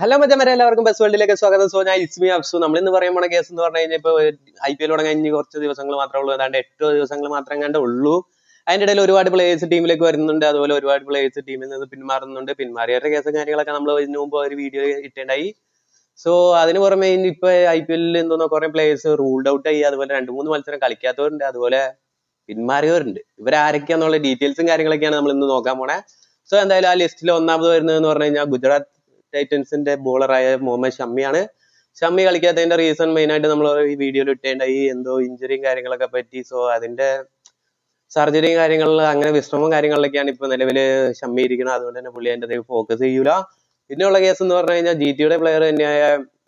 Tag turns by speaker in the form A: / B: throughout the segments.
A: Hello മച്ചന്മാരെ എല്ലാവർക്കും bus വേൾഡിലേക്ക് സ്വാഗതം. സോ ഞാൻ ഇസ്മി അഫ്സു. നമ്മൾ ഇന്ന് പറയാൻ പോണ കേസ് എന്ന് പറഞ്ഞു കഴിഞ്ഞാൽ ഇപ്പോൾ ഐ പി എൽ തുടങ്ങാൻ ഇനി കുറച്ച് ദിവസങ്ങൾ മാത്രമേ ഉള്ളൂ. അതാണ്ട് എട്ടോ ദിവസങ്ങൾ മാത്രം കണ്ടേ ഉള്ളൂ. അതിന്റെ ഇടയിൽ ഒരുപാട് പ്ലേയേഴ്സ് ടീമിലേക്ക് വരുന്നുണ്ട്. അതുപോലെ ഒരുപാട് പ്ലേയേഴ്സ് ടീമിൽ നിന്ന് പിന്മാറുന്നുണ്ട്. പിന്മാറിയവരുടെ കേസും കാര്യങ്ങളൊക്കെ നമ്മൾ ഇതിനു മുമ്പ് ഒരു വീഡിയോ ഇട്ടേണ്ടായി. സോ അതിന് പുറമെ ഇപ്പൊ ഐ പി എല്ലിൽ എന്തോന്നോ കുറെ പ്ലേയേഴ്സ് റൂൾഡ് ഔട്ട് ആയി. അതുപോലെ രണ്ട് മൂന്ന് മത്സരം കളിക്കാത്തവരുണ്ട്. അതുപോലെ പിന്മാറിയവരുണ്ട്. ഇവരാരൊക്കെയാന്നുള്ള ഡീറ്റെയിൽസും കാര്യങ്ങളൊക്കെയാണ് നമ്മൾ ഇന്ന് നോക്കാൻ പോണേ. സോ എന്തായാലും ആ ലിസ്റ്റിൽ ഒന്നാമത് വരുന്നത് എന്ന് പറഞ്ഞു കഴിഞ്ഞാൽ ഗുജറാത്ത് ടൈറ്റൻസിന്റെ ബോളറായ മുഹമ്മദ് ഷമ്മിയാണ്. ഷമ്മി കളിക്കാത്തതിന്റെ റീസൺ മെയിൻ ആയിട്ട് നമ്മൾ ഈ വീഡിയോയിൽ ഇട്ടേണ്ടായി എന്തോ ഇഞ്ചുറിയും കാര്യങ്ങളൊക്കെ പറ്റി. സോ അതിന്റെ സർജറിയും കാര്യങ്ങളിൽ അങ്ങനെ വിശ്രമവും കാര്യങ്ങളിലൊക്കെയാണ് ഇപ്പൊ നിലവിൽ ഷമ്മി ഇരിക്കുന്നത്. അതുകൊണ്ട് തന്നെ പുള്ളി അതിന്റെ ഫോക്കസ് ചെയ്യൂല. പിന്നെയുള്ള കേസ് എന്ന് പറഞ്ഞു കഴിഞ്ഞാൽ ജി ടിയുടെ പ്ലെയർ തന്നെയായ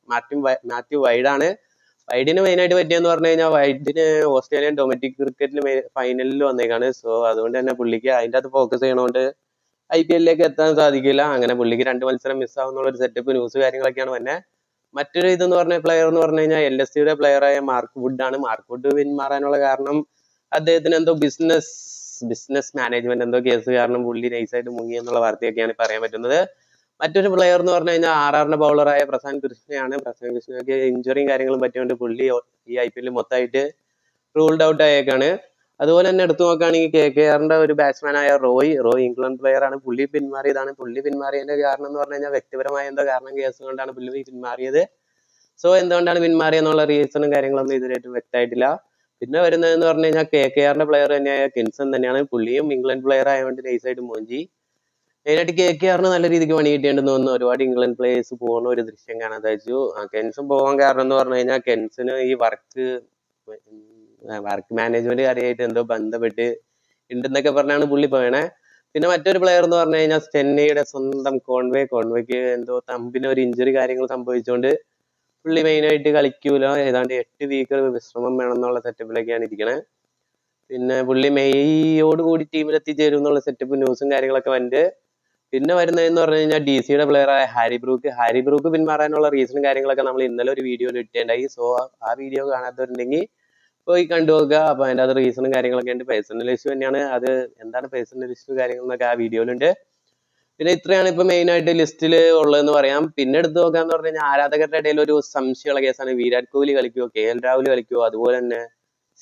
A: മാത്യു മാത്യു വൈഡാണ്. വൈഡിന് മെയിൻ ആയിട്ട് പറ്റിയെന്ന് പറഞ്ഞു കഴിഞ്ഞാൽ വൈഡിന് ഓസ്ട്രേലിയൻ ഡൊമസ്റ്റിക് ക്രിക്കറ്റിൽ ഫൈനലിൽ വന്നേക്കാണ്. സോ അതുകൊണ്ട് തന്നെ പുള്ളിക്ക് അതിന്റെ അകത്ത് ഫോക്കസ് ചെയ്യണോണ്ട് ഐ പി എല്ലിലേക്ക് എത്താൻ സാധിക്കില്ല. അങ്ങനെ പുള്ളിക്ക് രണ്ട് മത്സരം മിസ്സാവുന്നുള്ള ഒരു സെറ്റപ്പ് ന്യൂസ് കാര്യങ്ങളൊക്കെയാണ്. വന്നെ മറ്റൊരു ഇതെന്ന് പറഞ്ഞ പ്ലെയർ എന്ന് പറഞ്ഞു കഴിഞ്ഞാൽ എൽ എസ് സിയുടെ പ്ലെയറായ മാർക്ക് വുഡ് ആണ്. മാർക്ക് വുഡ് പിന്മാറാനുള്ള കാരണം അദ്ദേഹത്തിന് എന്തോ ബിസിനസ് ബിസിനസ് മാനേജ്മെന്റ് എന്തോ കേസ് കാരണം പുള്ളി നൈസായിട്ട് മുങ്ങി എന്നുള്ള വാർത്തയൊക്കെയാണ് പറയാൻ പറ്റുന്നത്. മറ്റൊരു പ്ലെയർ എന്ന് പറഞ്ഞു കഴിഞ്ഞാൽ ആർ ആറിന്റെ ബൗളറായ പ്രശാന്ത് കൃഷ്ണയാണ്. പ്രശാന്ത് കൃഷ്ണയ്ക്ക് ഇഞ്ചുറിയും കാര്യങ്ങളും പറ്റിയോണ്ട് പുള്ളി ഈ ഐ പി എല്ലിൽ മൊത്തമായിട്ട് റൂൾഡ് ഔട്ട് ആയേക്കാണ്. അതുപോലെ തന്നെ എടുത്തു നോക്കുകയാണെങ്കിൽ കെ കെ ആറിന്റെ ഒരു ബാറ്റ്സ്മാനായ റോയ് റോയ് ഇംഗ്ലണ്ട് പ്ലെയർ ആണ്. പുള്ളി പിന്മാറിയതാണ് പുള്ളി പിന്മാറിയതിന്റെ കാരണം എന്ന് പറഞ്ഞു കഴിഞ്ഞാൽ വ്യക്തിപരമായ എന്തോ കാരണം കേസ് കൊണ്ടാണ് പുള്ളി പിന്മാറിയത്. സോ എന്തുകൊണ്ടാണ് പിന്മാറിയെന്നുള്ള റീസണും കാര്യങ്ങളൊന്നും ഇതുവരെയായിട്ടും വ്യക്തമായിട്ടില്ല. പിന്നെ വരുന്നത് എന്ന് പറഞ്ഞു കഴിഞ്ഞാൽ കെ കെ ആറിന്റെ പ്ലെയർ തന്നെയായ കിൻസൺ തന്നെയാണ്. പുള്ളിയും ഇംഗ്ലണ്ട് പ്ലെയർ ആയതുകൊണ്ട് നൈസായിട്ട് മോഞ്ചി. മെയിനായിട്ട് കെ കെ ആറിന് നല്ല രീതിക്ക് പണി കിട്ടിയിട്ടുണ്ടെന്ന് തോന്നുന്നു. ഒരുപാട് ഇംഗ്ലണ്ട് പ്ലേയേഴ്സ് പോകുന്ന ഒരു ദൃശ്യം കാണാൻ സാധിച്ചു. ആ, കെൻസൺ പോകാൻ കാരണം എന്ന് പറഞ്ഞു കഴിഞ്ഞാൽ കെൻസിന് ഈ വർക്ക് വർക്ക് മാനേജ്മെന്റ് കാര്യമായിട്ട് എന്തോ ബന്ധപ്പെട്ട് ഉണ്ടെന്നൊക്കെ പറഞ്ഞാണ് പുള്ളി പോയണേ പിന്നെ മറ്റൊരു പ്ലെയർ എന്ന് പറഞ്ഞു കഴിഞ്ഞാൽ ചെന്നൈയുടെ സ്വന്തം കോൺവേ കോൺവേക്ക് എന്തോ തമ്പിന് ഒരു ഇഞ്ചുറി കാര്യങ്ങൾ സംഭവിച്ചുകൊണ്ട് പുള്ളി മെയിനായിട്ട് കളിക്കൂല. ഏതാണ്ട് എട്ട് വീക്ക് വിശ്രമം വേണം എന്നുള്ള സെറ്റപ്പിലൊക്കെയാണ് ഇരിക്കണേ. പിന്നെ പുള്ളി മെയ്യോട് കൂടി ടീമിൽ എത്തിച്ചേരും എന്നുള്ള സെറ്റപ്പ് ന്യൂസും കാര്യങ്ങളൊക്കെ വന്നിട്ട് പിന്നെ വരുന്നതെന്ന് പറഞ്ഞു കഴിഞ്ഞാൽ ഡി സിയുടെ പ്ലെയറായ ഹാരി ബ്രൂക്ക്. ഹാരി ബ്രൂക്ക് പിന്മാറാനുള്ള റീസണും കാര്യങ്ങളൊക്കെ നമ്മൾ ഇന്നലെ ഒരു വീഡിയോയിൽ ഇട്ടേണ്ടായി സോ ആ വീഡിയോ കാണാത്തവരുണ്ടെങ്കിൽ പോയി കണ്ടു നോക്കുക. അപ്പൊ അതിന്റെ അത് റീസണും കാര്യങ്ങളൊക്കെ ഉണ്ട്. പേഴ്സണൽ ഇഷ്യൂ തന്നെയാണ്. അത് എന്താണ് പേഴ്സണൽ ഇഷ്യൂ കാര്യങ്ങളൊക്കെ ആ വീഡിയോയിലുണ്ട് പിന്നെ ഇത്രയാണ് ഇപ്പൊ മെയിൻ ആയിട്ട് ലിസ്റ്റിൽ ഉള്ളതെന്ന് പറയാം. പിന്നെ എടുത്ത് നോക്കാന്ന് പറഞ്ഞു കഴിഞ്ഞാൽ ആരാധകരുടെ ഇടയിൽ ഒരു സംശയമുള്ള കേസാണ് വിരാട് കോഹ്ലി കളിക്കുവോ? കെ എൽ രാഹുൽ കളിക്കുവോ? അതുപോലെ തന്നെ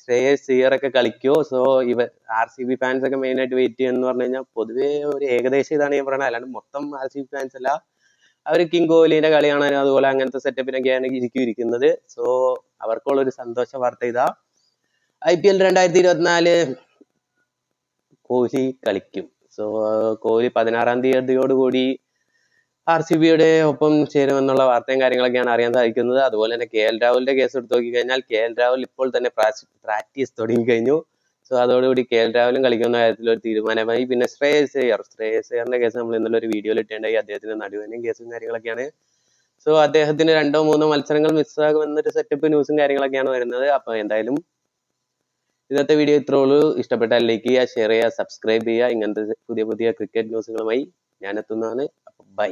A: ശ്രേയസ് അയ്യർ ഒക്കെ കളിക്കുവോ? സോ ഇവ ആർ സി ബി ഫാൻസ് ഒക്കെ മെയിൻ ആയിട്ട് വെയിറ്റ് ചെയ്യുന്നു പറഞ്ഞു കഴിഞ്ഞാൽ പൊതുവേ ഒരു ഏകദേശം ഇതാണ് ഞാൻ പറയുന്നത് അല്ലാണ്ട് മൊത്തം ആർ സി ബി ഫാൻസ് അല്ല. അവർ കിങ് കോഹ്ലിന്റെ കളി കാണാനും അതുപോലെ അങ്ങനത്തെ സെറ്റപ്പിനൊക്കെയാണ് ഇരിക്കും ഇരിക്കുന്നത്. സോ അവർക്കുള്ള ഒരു സന്തോഷ വാർത്ത ഇതാ. ഐ പി എൽ രണ്ടായിരത്തി ഇരുപത്തിനാല് കോഹ്ലി കളിക്കും. സോ കോഹ്ലി പതിനാറാം തീയതിയോടുകൂടി ആർ സി ബിയുടെ ഒപ്പം ചേരുമെന്നുള്ള വാർത്തയും കാര്യങ്ങളൊക്കെയാണ് അറിയാൻ സാധിക്കുന്നത്. അതുപോലെ തന്നെ കെ എൽ രാഹുലിന്റെ കേസ് എടുത്ത് നോക്കി കഴിഞ്ഞാൽ കെ എൽ രാഹുൽ ഇപ്പോൾ തന്നെ പ്രാക്ടീസ് തുടങ്ങി കഴിഞ്ഞു സോ അതോടുകൂടി കെ എൽ രാഹുലും കളിക്കുന്ന കാര്യത്തിൽ ഒരു തീരുമാനമായി. പിന്നെ ശ്രേയസ് അയ്യർ ശ്രേയസ് അയ്യറിന്റെ കേസ് നമ്മൾ ഇന്നലെ ഒരു വീഡിയോയിൽ ഇട്ടേണ്ടായി അദ്ദേഹത്തിന്റെ നടുവേനും കേസും കാര്യങ്ങളൊക്കെയാണ്. സോ അദ്ദേഹത്തിന് രണ്ടോ മൂന്നോ മത്സരങ്ങൾ മിസ്സാകുമെന്നൊരു സെറ്റപ്പ് ന്യൂസും കാര്യങ്ങളൊക്കെയാണ് വരുന്നത്. അപ്പൊ എന്തായാലും ഇന്നത്തെ വീഡിയോ ഇത്രേ ഉള്ളൂ. ഇഷ്ടപ്പെട്ടാൽ ലൈക്ക് ചെയ്യുക ഷെയർ ചെയ്യുക സബ്സ്ക്രൈബ് ചെയ്യുക. ഇങ്ങനത്തെ പുതിയ പുതിയ ക്രിക്കറ്റ് ന്യൂസുകളുമായി ഞാൻ എത്തുന്നതാണ് ബൈ